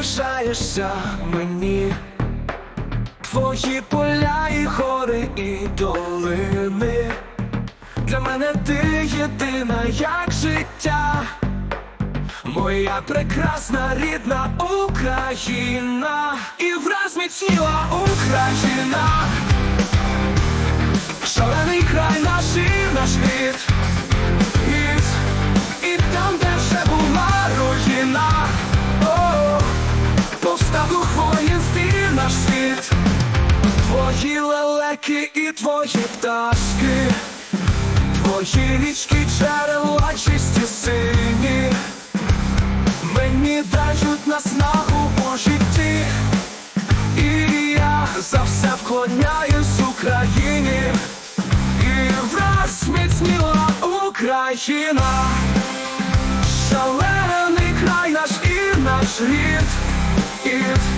лишаєшся мені, твої поля і гори і долини. Для мене ти єдина, як життя, моя прекрасна рідна Україна, і враз міцніла Україна, твої лелеки і твої пташки, твої річки, джерела чисті сині, мені дають наснагу у житті, і я за все вклоняюсь Україні. І враз міцніла Україна, шалений край наш і наш рід, і,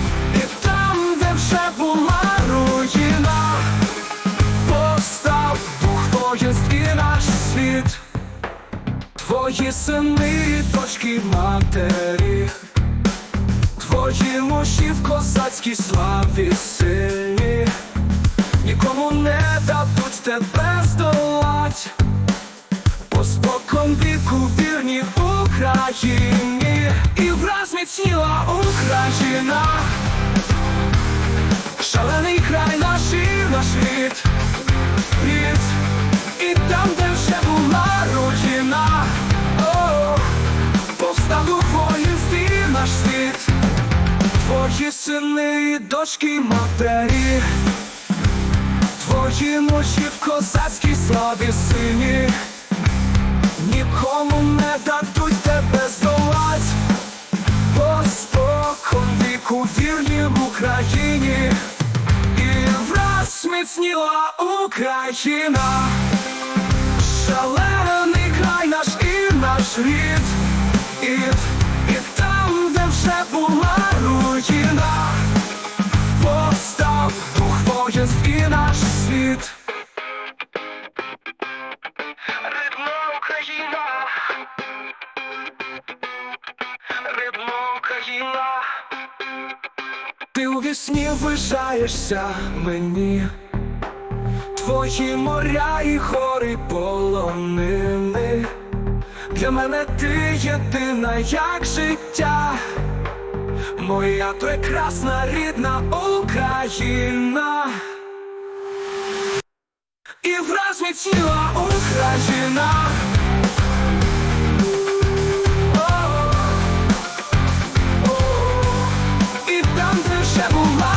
і наш світ, твої сини, дочки, матері, твої мужі в козацькій славі сильні. Нікому не дадуть тебе здолать, по спокон віку вірні Україні, і враз міцніла Україна, шалений край наш і наш сини, дочки, матері. Твої ночі в козацькій славі сині. Нікому не дадуть тебе здолать. Бо спокон віку вірні в Україні. І враз міцніла Україна. Шалений край наш і наш рід. І, і там, де вже була руїна Постав дух воїнств і наш світ. Рибна Україна. Рибна Україна. Ти у вісні вишаєшся мені. Твої моря і гори полонини. Для мене ти єдина, як життя моя прекрасна рідна Україна, і враз відсіла Україна. О -о -о. О -о -о. І там, де ще була.